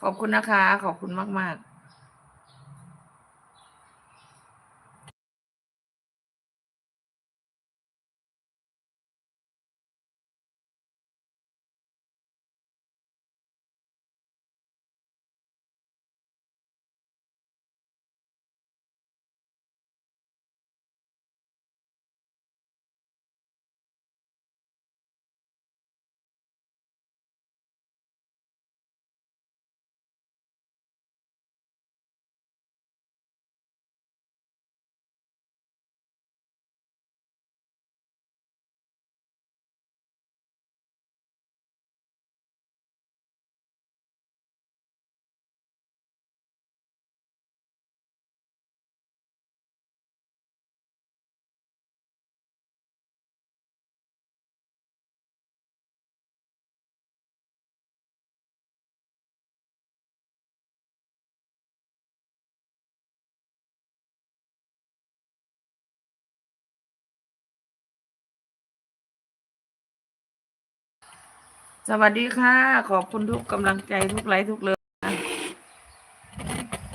ขอบคุณนะคะ ขอบคุณมาก ๆ สวัสดีค่ะ ขอบคุณทุกกำลังใจทุกไลค์ทุกเลิฟ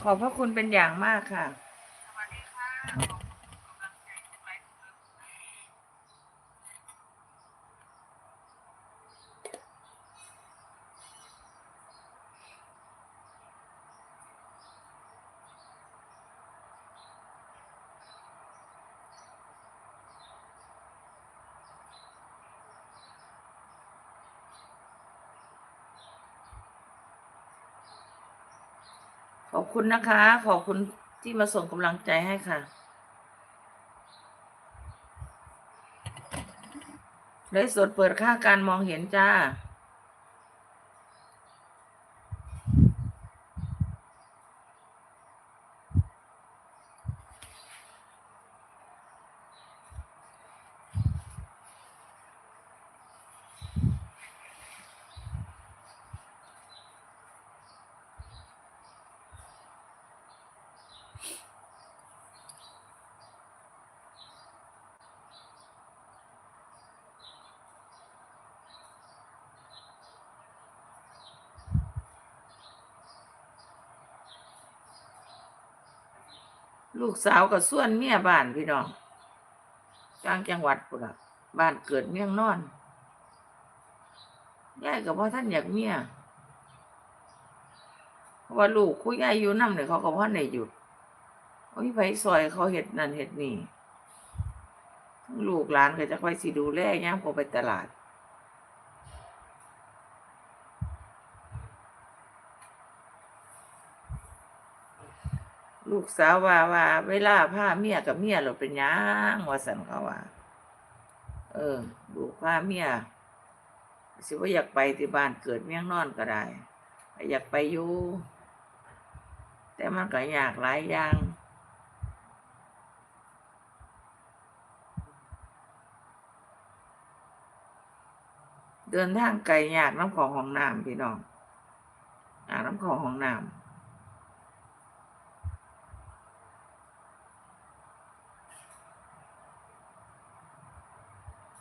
ขอบพระคุณเป็นอย่างมากค่ะ ขอบคุณนะคะ ขอบคุณที่มาส่งกำลังใจให้ค่ะ เลยสดเปิดค่าการมองเห็นจ้า ลูกสาวกับส่วนเมียบ้านพี่น้องกลางจังหวัดปุ่นละบ้านเกิดเมียงนอนยายกับพ่อท่านอยากเมียเพราะว่าลูกคุยยายอยู่น้ำเนี่ยเขากับพ่อในหยุดโอ้ยไปซอยเขาเห็ดนั่นเห็ดนี่ลูกหลานก็จะคอยสิดูแลย่ามเขาไปตลาด ลูกสาวว่าว่า เวลาพาเมียกับเมียเราเป็นยังว่าสันเขาว่า เออลูกพาเมียสิว่าอยากไปที่บ้านเกิดเมียงนอนก็ได้ อยากไปอยู่แต่มันก็อยากหลายอย่างเดินทางไกลยากน้ำของห้องน้ำพี่น้องยาน้ำของห้องน้ำ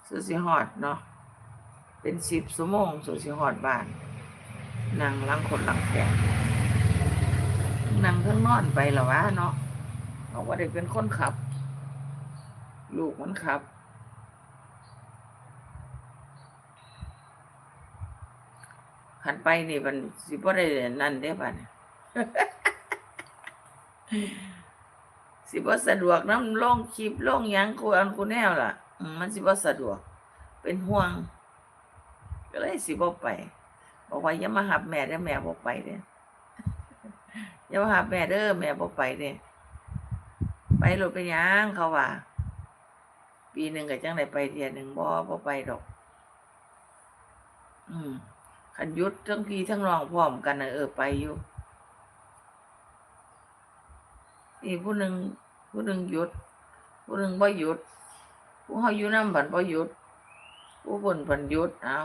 สุสิฮอดเนาะเป็นสิบชั่วโมงสุสิฮอดบ้านนั่งหลังคนหลังแขนนั่งเพิ่องนอนไปหรอวะเนาะบอกว่าเด็กเป็นคนขับ ลูกมันขับ ขันไปนี่มันสิบ่ได้นั่นได้ป่ะเนี่ยสิบ่สะดวกน้ำลงคลิปลงยังกูอันกูแนวล่ะ มันสิบ่สะดวก เป็นห่วง ก็เลยสิบ่ไป บอกว่าอย่ามาหับแม่เด้อแม่บ่ไปเด้ออย่ามาหับแม่เด้อแม่บ่ไปเด้อไปรถไปหยังเขาว่า ปีหนึ่งก็จังได้ไปเที่ยหนึ่งบ่บ่ไปดอก อืมคันยุดทั้งพี่ทั้งน้องพร้อมกันนะเออไปอยู่นี่ผู้หนึ่งผู้หนึ่งหยุดผู้หนึ่งบ่หยุด ผู้เฮาอยู่นำบันบ่หยุดผู้เพิ่นเพิ่นยุดเอา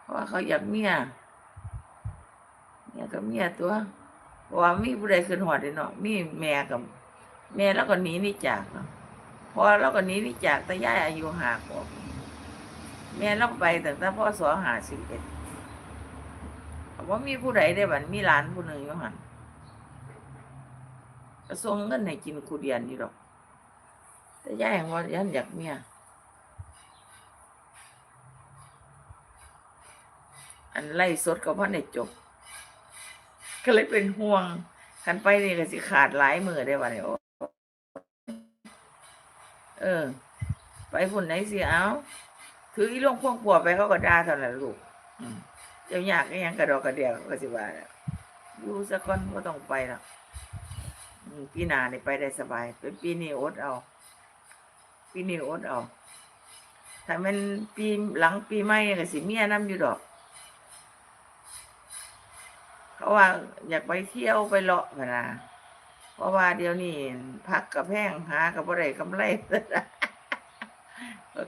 เพราะว่าเขาอยากเมียเมียกับเมียตัวเพราะว่ามีผู้ใดขึ้นหอดเนาะมีแม่กับ แม่แล้วก็หนีนี่จากเนาะพอแล้วก็หนีนี่จากแต่ย่ายอายุห้าขวบแม่เราก็ไปตั้งแต่พ่อสอหาสิบเอ็ดว่ามีผู้ใดได้บัดมีหลานผู้หนึ่งอยู่หันกระทรวงเงินให้กินคูเดียนอยู่ดอก แต่ย่าแห่งว่ายันอยากเมีย อันไล่สดกับพ่อในจบ ก็เลยเป็นห่วงคันไปนี่ก็สิขาดหลายมือได้บ่เนี่ยเออ ไปฝุ่นไหนสิเอาถืออีลงพ่วงปัวไปเขาก็ด่าเท่านั้นลูกเจ้าอยากก็ยังกระดอกกระเดียเขาก็สิว่าอยู่สักคนก็ต้องไปล้วอืมปีหน้านี่ไปได้สบาย เป็นปีนี้อดเอา ปีนี้อดเอาถ้ามันปีหลังปีใหม่ก็สิเมียน้ำอยู่ดอก เขาว่าอยากไปเที่ยวไปเลาะพะนะเพราะว่าเดี๋ยวนี้พักกับแพงหากับอะไรกำไร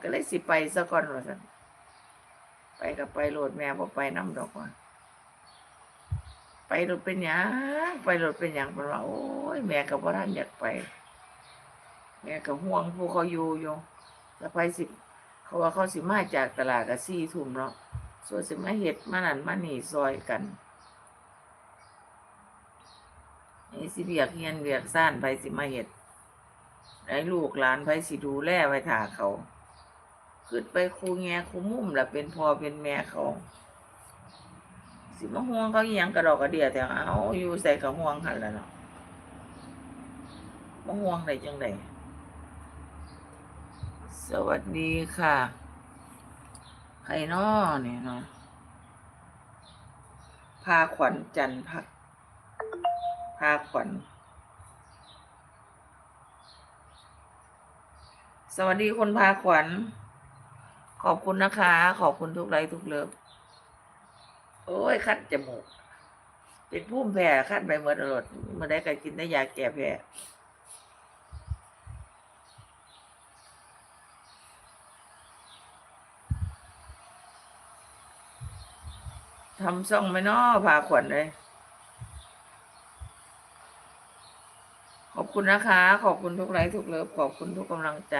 ก็เลยสิไปซะก่อนว่าสันไปกับไปโหลดแม่บ่ไปน้ำดอกว่าไปรถเป็นหยังไปรถเป็นหยังเป็นว่าโอ้ยแม่กับพ่ท่านอยากไป แม่ก็ห่วงผู้เขาอยู่อยู่แล้วไปสิเขาว่าเขาสิมาจากตลาดกับซี่ทุ่มเนาะส่วนสิมาเห็ดมานั่นมานี่ซอยกันไอ้สิเบียกเฮียนเบียกซ่านไปสิมาเห็ดไอ้ลูกหลานไปสิดูแลไว้ถ่าเขาขึ้นไปคูแงคูมุ่มแล้วเป็นพ่อเป็นแม่เขาสิมาห่วงเขาอหยังกระดอกกระเดียแต่เอาอยู่ใส่กระห่วงหันแล้วเนาะมาห่วงได้จังได สวัสดีค่ะใครนอเนี่ยเนาะพาขวัญจันทร์พักพาขวัญสวัสดีคนพาขวัญ ขอบคุณนะคะ ขอบคุณทุกไลค์ทุกเลิฟโอ้ย คัดจมูก เป็นพุ่มแพ้คัดไปเมื่อตลอดเมื่อได้ก็กินได้ยาแก้แพ้ ทำซ่องไหมนาะพาขวัญเลย ขอบคุณนะคะ ขอบคุณทุกไลค์ทุกเลิฟขอบคุณทุกกำลังใจ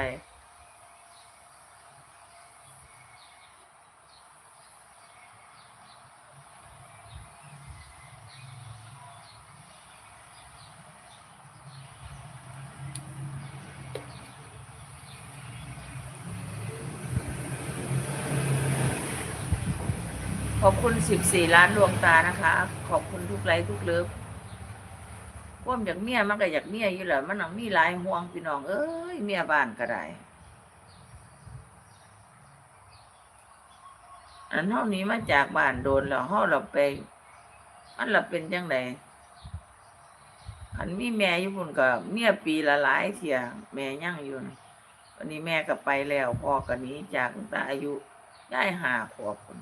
อบคุณสิบสี่ล้านดวงตานะคะ ขอบคุณทุกไลค์ทุกเลิฟพ่วามอยากเมียมันก็อยากเมียอยู่แหละมันหนังมีหลายห่วงพี่น้อง เอ้ยเมียบ้านก็ได้อันเท่านี้มาจากบ้านโดนแล้วเฮาเราไปมันเราเป็นจังไดอันมีแม่อยู่พุ่นก็เมียปีละหลายเทียแม่ยั่งอยู่น่ะวันนี้แม่ก็ไปแล้วพ่อก็หนีจากตั้งแต่อายุได้หาขวบพุ่น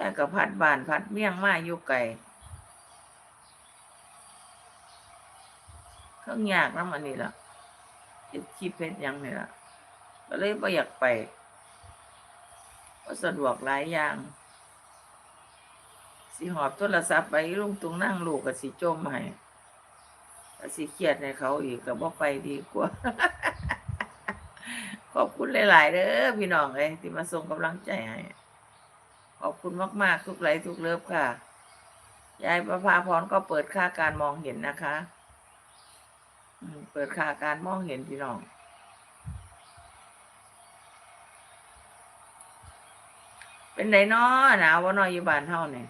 แม่ก็พัดบ้านพัดเมี่ยงมาอยู่ไกลเครื่องยากน้ำอันนี้ละเฮ็ดคลิปเพชรยังนี่ละก็เลยไม่อยากไปก็สะดวกหลายอย่าง สิหอบโทรศัพท์ไปลุงตุงนั่งลูกกับสิจมให้ก็สิเครียดในเขาอีกก็บ่ไปดีกว่า ขอบคุณหลาย ๆเด้อพี่น้องเอ้ยที่มาส่งกำลังใจให้ ขอบคุณมาก ๆ ทุกไลค์ทุกเลิฟค่ะ ยายประภาพรก็เปิดค่าการมองเห็นนะคะเปิดค่าการมองเห็นพี่น้องเป็นไดน้อหนาวว่าน้อยอยู่บ้านเท่าเนี่ย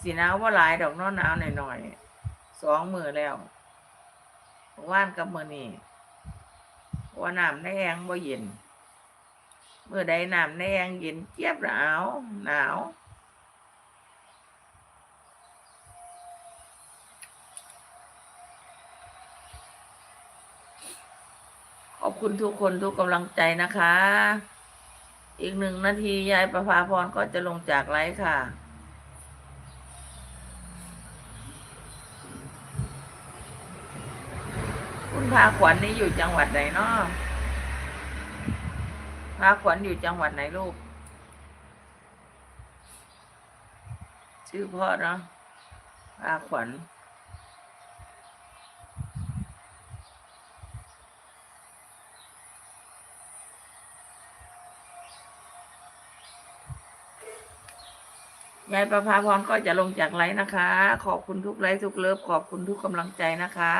สีหนาวว่าหลายดอกน้อหนาวหน่อยๆสองมือแล้วว่านกับมือนี่ว่าน้ำในแองว่าเย็น เมื่อใดน้ำแนงเย็นเจี๊ยบหนาวหนาวขอบคุณทุกคนทุกกำลังใจนะคะ อีกหนึ่งนาที ยายประภาพรก็จะลงจากไลฟ์ค่ะคุณพาขวัญนี่อยู่จังหวัดไหนเนาะ พระขวัญอยู่จังหวัดไหนลูก ชื่อพ่อเนาะพระขวัญยายประภาพรก็จะลงจากไลฟ์นะคะ ขอบคุณทุกไลฟ์ทุกเลิฟขอบคุณทุกกำลังใจนะคะ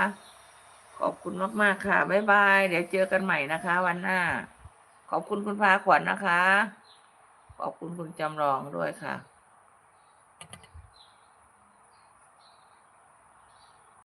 ขอบคุณมาก ๆ ค่ะ บ๊ายบาย เดี๋ยวเจอกันใหม่นะคะ วันหน้า ขอบคุณคุณพาขวัญนนะคะ ขอบคุณคุณจำลองด้วยค่ะ